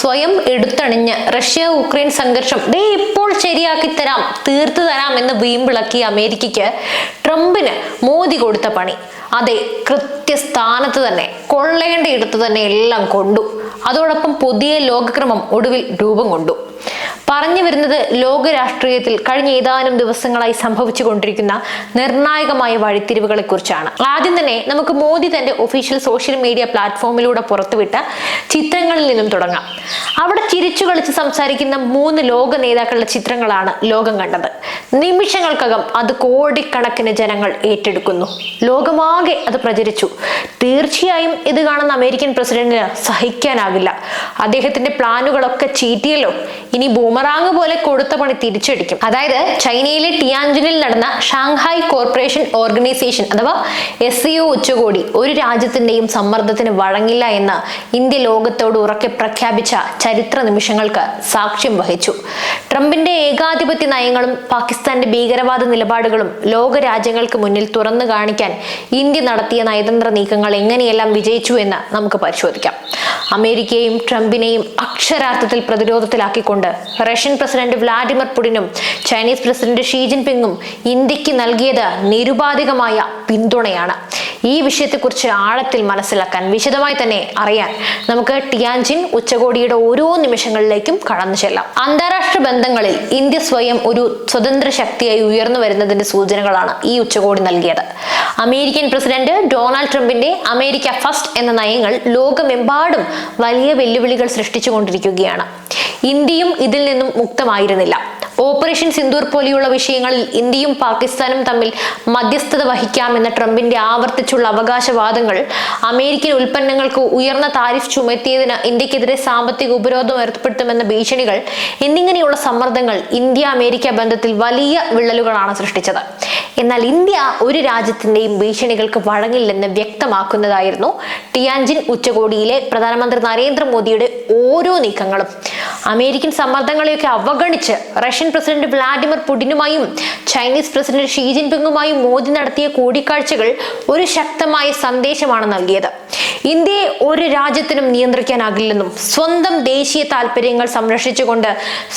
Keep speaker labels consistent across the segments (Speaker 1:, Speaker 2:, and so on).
Speaker 1: സ്വയം എടുത്തണിഞ്ഞ് Russia Ukraine സംഘർഷം ദേ ഇപ്പോൾ ശരിയാക്കി തരാം തീർത്തു തരാം എന്ന് വീമ്പിളക്കി അമേരിക്കയ്ക്ക് ട്രംപിന് മോദി കൊടുത്ത പണി. അതെ കൃത്യസ്ഥാനത്ത് തന്നെ കൊള്ളേണ്ട ഇടത്ത് തന്നെ എല്ലാം കൊണ്ടു. അതോടൊപ്പം പുതിയ ലോകക്രമം ഒടുവിൽ രൂപം കൊണ്ടു. പറഞ്ഞു വരുന്നത് ലോക രാഷ്ട്രീയത്തിൽ കഴിഞ്ഞ ഏതാനും ദിവസങ്ങളായി സംഭവിച്ചു കൊണ്ടിരിക്കുന്ന നിർണായകമായ വഴിത്തിരിവുകളെ കുറിച്ചാണ് ആദ്യം തന്നെ നമുക്ക് മോദി തന്റെ ഒഫീഷ്യൽ സോഷ്യൽ മീഡിയ പ്ലാറ്റ്ഫോമിലൂടെ പുറത്തുവിട്ട ചിത്രങ്ങളിൽ നിന്നും തുടങ്ങാം. അവിടെ ചിരിച്ചു കളിച്ച് സംസാരിക്കുന്ന മൂന്ന് ലോക നേതാക്കളുടെ ചിത്രങ്ങളാണ് ലോകം കണ്ടത്. നിമിഷങ്ങൾക്കകം അത് കോടിക്കണക്കിന് ജനങ്ങൾ ഏറ്റെടുക്കുന്നു. ലോകമാകെ അത് പ്രചരിച്ചു. തീർച്ചയായും ഇത് കാണുന്ന അമേരിക്കൻ പ്രസിഡന്റിന് സഹിക്കാനാകില്ല. അദ്ദേഹത്തിന്റെ പ്ലാനുകളൊക്കെ ചീറ്റിയല്ലോ. ഇനി ബൂമറാങ് പോലെ കൊടുത്ത പണി തിരിച്ചടിക്കും. അതായത് ചൈനയിലെ ടിയാൻജിനിൽ നടന്ന ഷാങ്ഹായ് കോർപ്പറേഷൻ ഓർഗനൈസേഷൻ അഥവാ എസ് സി ഉച്ചകോടി ഒരു രാജ്യത്തിന്റെയും സമ്മർദ്ദത്തിന് വഴങ്ങില്ല എന്ന് ഇന്ത്യ ലോകത്തോട് ഉറക്കെ പ്രഖ്യാപിച്ച ചരിത്ര നിമിഷങ്ങൾക്ക് സാക്ഷ്യം വഹിച്ചു. ട്രംപിന്റെ ഏകാധിപത്യ നയങ്ങളും പാകിസ്ഥാന്റെ ഭീകരവാദ നിലപാടുകളും ലോക രാജ്യങ്ങൾക്ക് മുന്നിൽ തുറന്നു കാണിക്കാൻ ഇന്ത്യ നടത്തിയ നയതന്ത്ര നീക്കങ്ങൾ എങ്ങനെയെല്ലാം വിജയിച്ചു എന്ന് നമുക്ക് പരിശോധിക്കാം. അമേരിക്കയെയും ട്രംപിനെയും അക്ഷരാർത്ഥത്തിൽ പ്രതിരോധത്തിലാക്കിക്കൊണ്ട് റഷ്യൻ പ്രസിഡന്റ് വ്ലാഡിമിർ പുടിനും ചൈനീസ് പ്രസിഡന്റ് ഷീ ജിൻപിങ്ങും ഇന്ത്യയ്ക്ക് നൽകിയത് നിരുപാധികമായ പിന്തുണയാണ്. ഈ വിഷയത്തെക്കുറിച്ച് ആഴത്തിൽ മനസ്സിലാക്കാൻ വിശദമായി തന്നെ അറിയാൻ നമുക്ക് ടിയാൻജിൻ ഉച്ചകോടിയുടെ ഓരോ നിമിഷങ്ങളിലേക്കും കടന്നു ചെല്ലാം. അന്താരാഷ്ട്ര ബന്ധങ്ങളിൽ ഇന്ത്യ സ്വയം ഒരു സ്വതന്ത്ര ശക്തിയായി ഉയർന്നു വരുന്നതിന്റെ സൂചനകളാണ് ഈ ഉച്ചകോടി നൽകിയത്. അമേരിക്കൻ പ്രസിഡന്റ് ഡൊണാൾഡ് ട്രംപിന്റെ അമേരിക്ക ഫസ്റ്റ് എന്ന നയങ്ങൾ ലോകമെമ്പാടും വലിയ വെല്ലുവിളികൾ സൃഷ്ടിച്ചുകൊണ്ടിരിക്കുകയാണ്. ഇന്ത്യയും ഇതിൽ നിന്നും മുക്തമായിരുന്നില്ല. ഓപ്പറേഷൻ സിന്ദൂർ പോലെയുള്ള വിഷയങ്ങളിൽ ഇന്ത്യയും പാകിസ്ഥാനും തമ്മിൽ മധ്യസ്ഥത വഹിക്കാമെന്ന ട്രംപിന്റെ ആവർത്തിച്ചുള്ള അവകാശവാദങ്ങൾ അമേരിക്കൻ ഉൽപ്പന്നങ്ങൾക്ക് ഉയർന്ന താരിഫ് ചുമത്തിയതിന് ഇന്ത്യക്കെതിരെ സാമ്പത്തിക ഉപരോധം ഏർപ്പെടുത്തുമെന്ന ഭീഷണികൾ എന്നിങ്ങനെയുള്ള സമ്മർദ്ദങ്ങൾ ഇന്ത്യ അമേരിക്ക ബന്ധത്തിൽ വലിയ വിള്ളലുകളാണ് സൃഷ്ടിച്ചത്. എന്നാൽ ഇന്ത്യ ഒരു രാജ്യത്തിന്റെയും ഭീഷണികൾക്ക് വഴങ്ങില്ലെന്ന് വ്യക്തമാക്കുന്നതായിരുന്നു ടിയാൻജിൻ ഉച്ചകോടിയിലെ പ്രധാനമന്ത്രി നരേന്ദ്രമോദിയുടെ ഓരോ നീക്കങ്ങളും. അമേരിക്കൻ സമ്മർദ്ദങ്ങളെയൊക്കെ അവഗണിച്ച് റഷ്യൻ പ്രസിഡന്റ് വ്ളാഡിമിർ പുടിനുമായും ചൈനീസ് പ്രസിഡന്റ് ഷീ ജിൻപിങ്ങുമായും മോദി നടത്തിയ കൂടിക്കാഴ്ചകൾ ഒരു ശക്തമായ സന്ദേശമാണ് നൽകിയത്. ഇന്ത്യയെ ഒരു രാജ്യത്തിനും നിയന്ത്രിക്കാനാകില്ലെന്നും സ്വന്തം ദേശീയ താല്പര്യങ്ങൾ സംരക്ഷിച്ചുകൊണ്ട്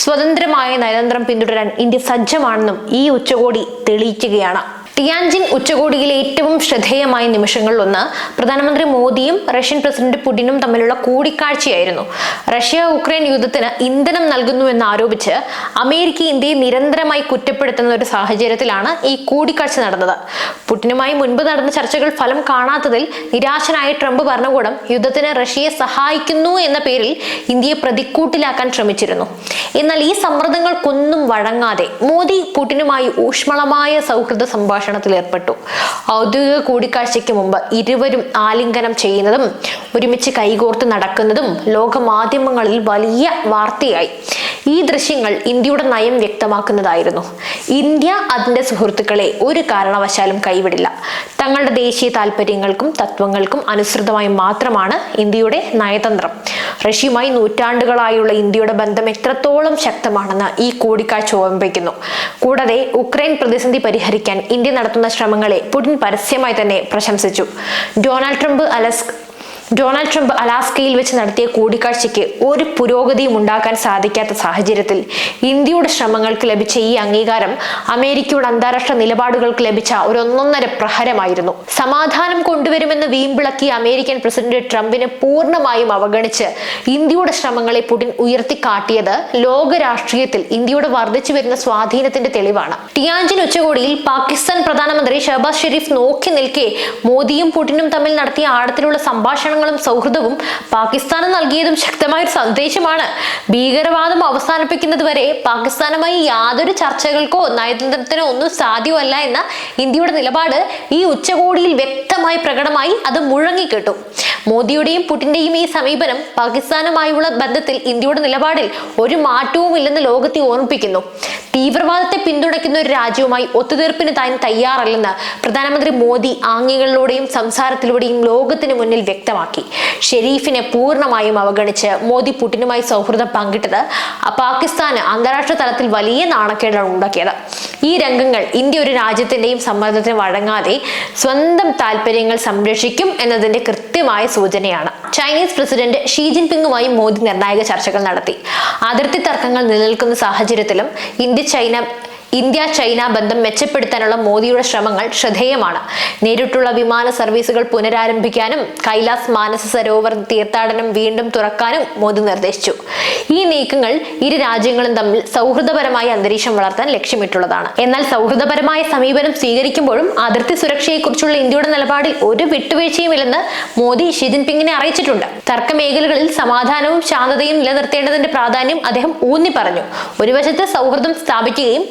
Speaker 1: സ്വതന്ത്രമായ നയതന്ത്രം പിന്തുടരാൻ ഇന്ത്യ സജ്ജമാണെന്നും ഈ ഉച്ചകോടി തെളിയിക്കുകയാണ്. ടിയാൻജിൻ ഉച്ചകോടിയിലെ ഏറ്റവും ശ്രദ്ധേയമായ നിമിഷങ്ങളിലൊന്ന് പ്രധാനമന്ത്രി മോദിയും റഷ്യൻ പ്രസിഡന്റ് പുടിനും തമ്മിലുള്ള കൂടിക്കാഴ്ചയായിരുന്നു. റഷ്യ ഉക്രൈൻ യുദ്ധത്തിന് ഇന്ധനം നൽകുന്നുവെന്ന് ആരോപിച്ച് അമേരിക്ക ഇന്ത്യയെ നിരന്തരമായി കുറ്റപ്പെടുത്തുന്ന ഒരു സാഹചര്യത്തിലാണ് ഈ കൂടിക്കാഴ്ച നടന്നത്. പുടിനുമായി മുൻപ് നടന്ന ചർച്ചകൾ ഫലം കാണാത്തതിൽ നിരാശനായ ട്രംപ് ഭരണകൂടം യുദ്ധത്തിന് റഷ്യയെ സഹായിക്കുന്നു എന്ന പേരിൽ ഇന്ത്യയെ പ്രതിക്കൂട്ടിലാക്കാൻ ശ്രമിച്ചിരുന്നു. എന്നാൽ ഈ സമ്മർദ്ദങ്ങൾക്കൊന്നും വഴങ്ങാതെ മോദി പുടിനുമായി ഊഷ്മളമായ സൗഹൃദ സംഭാഷണത്തിൽ ഏർപ്പെട്ടു. ഔദ്യോഗിക കൂടിക്കാഴ്ചയ്ക്ക് മുമ്പ് ഇരുവരും ആലിംഗനം ചെയ്യുന്നതും ഒരുമിച്ച് കൈകോർത്ത് നടക്കുന്നതും ലോകമാധ്യമങ്ങളിൽ വലിയ വാർത്തയായി. ഈ ദൃശ്യങ്ങൾ ഇന്ത്യയുടെ നയം വ്യക്തമാക്കുന്നതായിരുന്നു. ഇന്ത്യ അതിന്റെ സുഹൃത്തുക്കളെ ഒരു കാരണവശാലും കൈവിടില്ല. തങ്ങളുടെ ദേശീയ താല്പര്യങ്ങൾക്കും തത്വങ്ങൾക്കും അനുസൃതമായി മാത്രമാണ് ഇന്ത്യയുടെ നയതന്ത്രം. റഷ്യയുമായി നൂറ്റാണ്ടുകളായുള്ള ഇന്ത്യയുടെ ബന്ധം എത്രത്തോളം ശക്തമാണെന്ന് ഈ കൂടിക്കാഴ്ച ഓർമ്മിപ്പിക്കുന്നു. കൂടാതെ ഉക്രൈൻ പ്രതിസന്ധി പരിഹരിക്കാൻ ഇന്ത്യ നടത്തുന്ന ശ്രമങ്ങളെ പുടിൻ പരസ്യമായി തന്നെ പ്രശംസിച്ചു. ഡൊണാൾഡ് ട്രംപ് അലസ് ഡൊണാൾഡ് ട്രംപ് അലാസ്കയിൽ വെച്ച് നടത്തിയ കൂടിക്കാഴ്ചയ്ക്ക് ഒരു പുരോഗതിയും ഉണ്ടാക്കാൻ സാധിക്കാത്ത സാഹചര്യത്തിൽ ഇന്ത്യയുടെ ശ്രമങ്ങൾക്ക് ലഭിച്ച ഈ അംഗീകാരം അമേരിക്കയുടെ അന്താരാഷ്ട്ര നിലപാടുകൾക്ക് ലഭിച്ച ഒരു ഒന്നൊന്നര പ്രഹരമായിരുന്നു. സമാധാനം കൊണ്ടുവരുമെന്ന് വീമ്പിളക്കി അമേരിക്കൻ പ്രസിഡന്റ് ട്രംപിനെ പൂർണമായും അവഗണിച്ച് ഇന്ത്യയുടെ ശ്രമങ്ങളെ പുടിൻ ഉയർത്തിക്കാട്ടിയത് ലോക രാഷ്ട്രീയത്തിൽ ഇന്ത്യയുടെ വർദ്ധിച്ചു വരുന്ന സ്വാധീനത്തിന്റെ തെളിവാണ്. ടിയാഞ്ചിൻ ഉച്ചകോടിയിൽ പാകിസ്ഥാൻ പ്രധാനമന്ത്രി ഷഹബാസ് ഷെരീഫ് നോക്കി നിൽക്കെ. മോദിയും പുടിനും തമ്മിൽ നടത്തിയ ആഴത്തിലുള്ള സംഭാഷണങ്ങളും സൗഹൃദവും പാകിസ്ഥാന് നൽകിയതും ശക്തമായ ഒരു സന്ദേശമാണ്. ഭീകരവാദം അവസാനിപ്പിക്കുന്നത് വരെ പാകിസ്ഥാനുമായി യാതൊരു ചർച്ചകൾക്കോ നയതന്ത്രത്തിനോ ഒന്നും സാധ്യമല്ല എന്ന ഇന്ത്യയുടെ നിലപാട് ഈ ഉച്ചകോടിയിൽ വ്യക്തമായി പ്രകടമായി അത് മുഴങ്ങിക്കേട്ടു. മോദിയുടെയും പുടിന്റെയും ഈ സമീപനം പാകിസ്ഥാനുമായുള്ള ബന്ധത്തിൽ ഇന്ത്യയുടെ നിലപാടിൽ ഒരു മാറ്റവും ഇല്ലെന്ന് ലോകത്തെ ഓർമ്മിപ്പിക്കുന്നു. തീവ്രവാദത്തെ പിന്തുണയ്ക്കുന്ന ഒരു രാജ്യവുമായി ഒത്തുതീർപ്പിന് താൻ തയ്യാറല്ലെന്ന് പ്രധാനമന്ത്രി മോദി ആംഗ്യങ്ങളിലൂടെയും സംസാരത്തിലൂടെയും ലോകത്തിന് മുന്നിൽ വ്യക്തമാക്കി. ഷെരീഫിനെ പൂർണമായും അവഗണിച്ച് മോദി പുടിനുമായി സൗഹൃദം പങ്കിട്ടത് പാകിസ്ഥാന് അന്താരാഷ്ട്ര തലത്തിൽ വലിയ നാണക്കേടാണ് ഉണ്ടാക്കിയത്. ഈ രംഗങ്ങൾ ഇന്ത്യ ഒരു രാജ്യത്തിന്റെയും സമ്മർദ്ദത്തിന് വഴങ്ങാതെ സ്വന്തം താല്പര്യങ്ങൾ സംരക്ഷിക്കും എന്നതിന്റെ കൃത്യമായ സൂചനയാണ്. ചൈനീസ് പ്രസിഡന്റ് ഷീ ജിൻപിങ്ങുമായി മോദി നിർണായക ചർച്ചകൾ നടത്തി. അതിർത്തി തർക്കങ്ങൾ നിലനിൽക്കുന്ന സാഹചര്യത്തിലും ഇന്ത്യ ചൈന ഇന്ത്യ ചൈന ബന്ധം മെച്ചപ്പെടുത്താനുള്ള മോദിയുടെ ശ്രമങ്ങൾ ശ്രദ്ധേയമാണ്. നേരിട്ടുള്ള വിമാന സർവീസുകൾ പുനരാരംഭിക്കാനും കൈലാസ് മാനസ സരോവർ തീർത്ഥാടനം വീണ്ടും തുറക്കാനും മോദി നിർദ്ദേശിച്ചു. ഈ നീക്കങ്ങൾ ഇരു രാജ്യങ്ങളും തമ്മിൽ സൗഹൃദപരമായ അന്തരീക്ഷം വളർത്താൻ ലക്ഷ്യമിട്ടുള്ളതാണ്. എന്നാൽ സൗഹൃദപരമായ സമീപനം സ്വീകരിക്കുമ്പോഴും അതിർത്തി സുരക്ഷയെക്കുറിച്ചുള്ള ഇന്ത്യയുടെ നിലപാടിൽ ഒരു വിട്ടുവീഴ്ചയുമില്ലെന്ന് മോദി ഷി ജിൻപിങ്ങിനെ അറിയിച്ചിട്ടുണ്ട്. തർക്ക മേഖലകളിൽ സമാധാനവും ശാന്തതയും നിലനിർത്തേണ്ടതിന്റെ പ്രാധാന്യം അദ്ദേഹം ഊന്നി പറഞ്ഞു ഒരു വശത്ത് സൗഹൃദം സ്ഥാപിക്കുകയും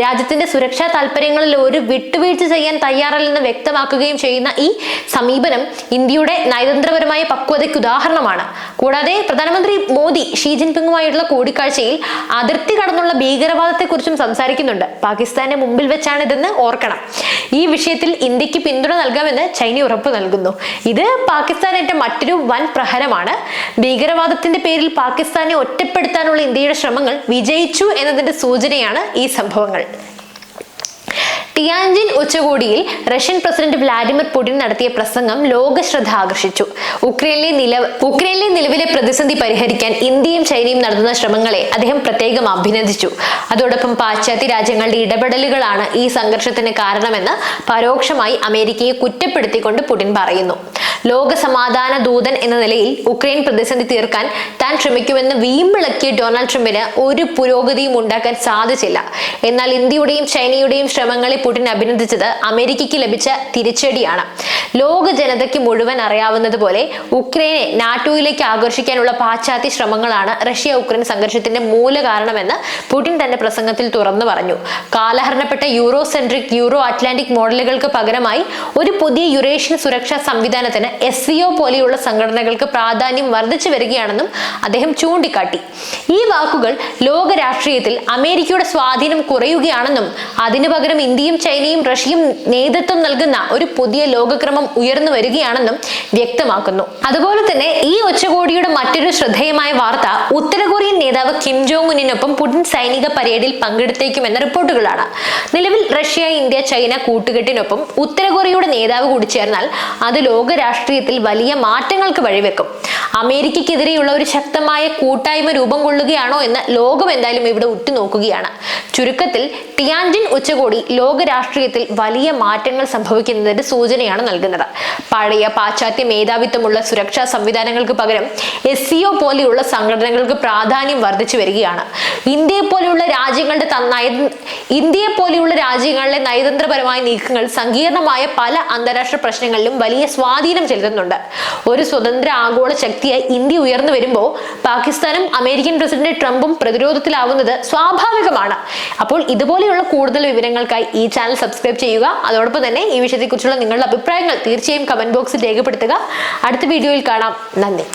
Speaker 1: രാജ്യത്തിന്റെ സുരക്ഷാ താല്പര്യങ്ങളിൽ ഒരു വിട്ടുവീഴ്ച ചെയ്യാൻ തയ്യാറല്ലെന്ന് വ്യക്തമാക്കുകയും ചെയ്യുന്ന ഈ സമീപനം ഇന്ത്യയുടെ നയതന്ത്രപരമായ പക്വതയ്ക്ക് ഉദാഹരണമാണ്. കൂടാതെ പ്രധാനമന്ത്രി മോദി ഷീ ജിൻപിങ്ങുമായിട്ടുള്ള കൂടിക്കാഴ്ചയിൽ അതിർത്തി കടന്നുള്ള ഭീകരവാദത്തെക്കുറിച്ചും സംസാരിക്കുന്നുണ്ട്. പാകിസ്ഥാന്റെ മുമ്പിൽ വെച്ചാണ് ഇതെന്ന് ഓർക്കണം. ഈ വിഷയത്തിൽ ഇന്ത്യയ്ക്ക് പിന്തുണ നൽകാമെന്ന് ചൈന ഉറപ്പ് നൽകുന്നു. ഇത് പാകിസ്ഥാനേറ്റ മറ്റൊരു വൻ പ്രഹരമാണ്. ഭീകരവാദത്തിന്റെ പേരിൽ പാകിസ്ഥാനെ ഒറ്റപ്പെടുത്താനുള്ള ഇന്ത്യയുടെ ശ്രമങ്ങൾ വിജയിച്ചു എന്നതിന്റെ സൂചനയാണ് ഈ സംഭവങ്ങൾ. ടിയാൻജിൻ ഉച്ചകോടിയിൽ റഷ്യൻ പ്രസിഡന്റ് വ്ലാഡിമിർ പുടിൻ നടത്തിയ പ്രസംഗം ലോകശ്രദ്ധ ആകർഷിച്ചു. ഉക്രൈനിലെ നില ഉക്രൈനിലെ നിലവിലെ പ്രതിസന്ധി പരിഹരിക്കാൻ ഇന്ത്യയും ചൈനയും നടത്തുന്ന ശ്രമങ്ങളെ അദ്ദേഹം പ്രത്യേകം അഭിനന്ദിച്ചു. അതോടൊപ്പം പാശ്ചാത്യ രാജ്യങ്ങളുടെ ഇടപെടലുകളാണ് ഈ സംഘർഷത്തിന് കാരണമെന്ന് പരോക്ഷമായി അമേരിക്കയെ കുറ്റപ്പെടുത്തിക്കൊണ്ട് പുടിൻ പറയുന്നു. ലോക സമാധാന ദൂതൻ എന്ന നിലയിൽ ഉക്രൈൻ പ്രതിസന്ധി തീർക്കാൻ താൻ ശ്രമിക്കുമെന്ന് വീമ്പിളക്കിയ ഡൊണാൾഡ് ട്രംപിന് ഒരു പുരോഗതിയും ഉണ്ടാക്കാൻ സാധിച്ചില്ല. എന്നാൽ ഇന്ത്യയുടെയും ചൈനയുടെയും ശ്രമങ്ങളെ പുടിൻ അഭിനന്ദിച്ചത് അമേരിക്കയ്ക്ക് ലഭിച്ച തിരിച്ചടിയാണ്. ലോക ജനതയ്ക്ക് മുഴുവൻ അറിയാവുന്നതുപോലെ ഉക്രൈനെ നാറ്റോയിലേക്ക് ആകർഷിക്കാനുള്ള പാശ്ചാത്യ ശ്രമങ്ങളാണ് റഷ്യ ഉക്രൈൻ സംഘർഷത്തിന്റെ മൂല കാരണമെന്ന് പുടിൻ തന്റെ പ്രസംഗത്തിൽ തുറന്നു പറഞ്ഞു. കാലഹരണപ്പെട്ട യൂറോ സെൻട്രിക് യൂറോ അറ്റ്ലാന്റിക് മോഡലുകൾക്ക് പകരമായി ഒരു പുതിയ യുറേഷ്യൻ സുരക്ഷാ സംവിധാനത്തിന് എസ് സിഒ പോലെയുള്ള സംഘടനകൾക്ക് പ്രാധാന്യം വർദ്ധിച്ചു വരികയാണെന്നും അദ്ദേഹം ചൂണ്ടിക്കാട്ടി. ഈ വാക്കുകൾ ലോക രാഷ്ട്രീയത്തിൽ അമേരിക്കയുടെ സ്വാധീനം കുറയുകയാണെന്നും അതിനു പകരം ഇന്ത്യയും ചൈനയും റഷ്യയും നേതൃത്വം നൽകുന്ന ഒരു പുതിയ ലോകക്രമം ഉയർന്നു വരികയാണെന്നും വ്യക്തമാക്കുന്നു. അതുപോലെ തന്നെ ഈ ഉച്ചകോടിയുടെ മറ്റൊരു ശ്രദ്ധേയമായ വാർത്ത ഉത്തര നേതാവ് കിം ജോങ് ഉന്നിനൊപ്പം പുടിൻ സൈനിക പരേഡിൽ പങ്കെടുത്തേക്കുമെന്ന റിപ്പോർട്ടുകളാണ്. നിലവിൽ റഷ്യ ഇന്ത്യ ചൈന കൂട്ടുകെട്ടിനൊപ്പം ഉത്തര കൊറിയയുടെ നേതാവ് കൂടി ചേർന്നാൽ അത് ലോക രാഷ്ട്രീയത്തിൽ വലിയ മാറ്റങ്ങൾക്ക് വഴിവെക്കും. അമേരിക്കയ്ക്കെതിരെയുള്ള ഒരു ശക്തമായ കൂട്ടായ്മ രൂപം കൊള്ളുകയാണോ എന്ന് ലോകം എന്തായാലും ഇവിടെ ഉറ്റുനോക്കുകയാണ്. ചുരുക്കത്തിൽ ടിയാൻജിൻ ഉച്ചകോടി ലോക രാഷ്ട്രീയത്തിൽ വലിയ മാറ്റങ്ങൾ സംഭവിക്കുന്നതിന്റെ സൂചനയാണ് നൽകുന്നത്. പഴയ പാശ്ചാത്യ മേധാവിത്വമുള്ള സുരക്ഷാ സംവിധാനങ്ങൾക്ക് പകരം എസ് പോലെയുള്ള സംഘടനകൾക്ക് പ്രാധാന്യം വർദ്ധിച്ചു വരികയാണ്. ഇന്ത്യയെ പോലെയുള്ള രാജ്യങ്ങളുടെ ഇന്ത്യയെ പോലെയുള്ള രാജ്യങ്ങളിലെ നയതന്ത്രപരമായ നീക്കങ്ങൾ സങ്കീർണമായ പല അന്താരാഷ്ട്ര പ്രശ്നങ്ങളിലും വലിയ സ്വാധീനം ചെലുത്തുന്നുണ്ട്. ഒരു സ്വതന്ത്ര ആഗോള ശക്തിയായി ഇന്ത്യ ഉയർന്നു വരുമ്പോൾ പാകിസ്ഥാനും അമേരിക്കൻ പ്രസിഡന്റ് ട്രംപും പ്രതിരോധത്തിലാവുന്നത് സ്വാഭാവികമാണ്. അപ്പോൾ ഇതുപോലെയുള്ള കൂടുതൽ വിവരങ്ങൾക്കായി ഈ ചാനൽ സബ്സ്ക്രൈബ് ചെയ്യുക. അതോടൊപ്പം തന്നെ ഈ വിഷയത്തെക്കുറിച്ചുള്ള നിങ്ങളുടെ അഭിപ്രായങ്ങൾ തീർച്ചയായും കമന്റ് ബോക്സിൽ രേഖപ്പെടുത്തുക. അടുത്ത വീഡിയോയിൽ കാണാം. നന്ദി.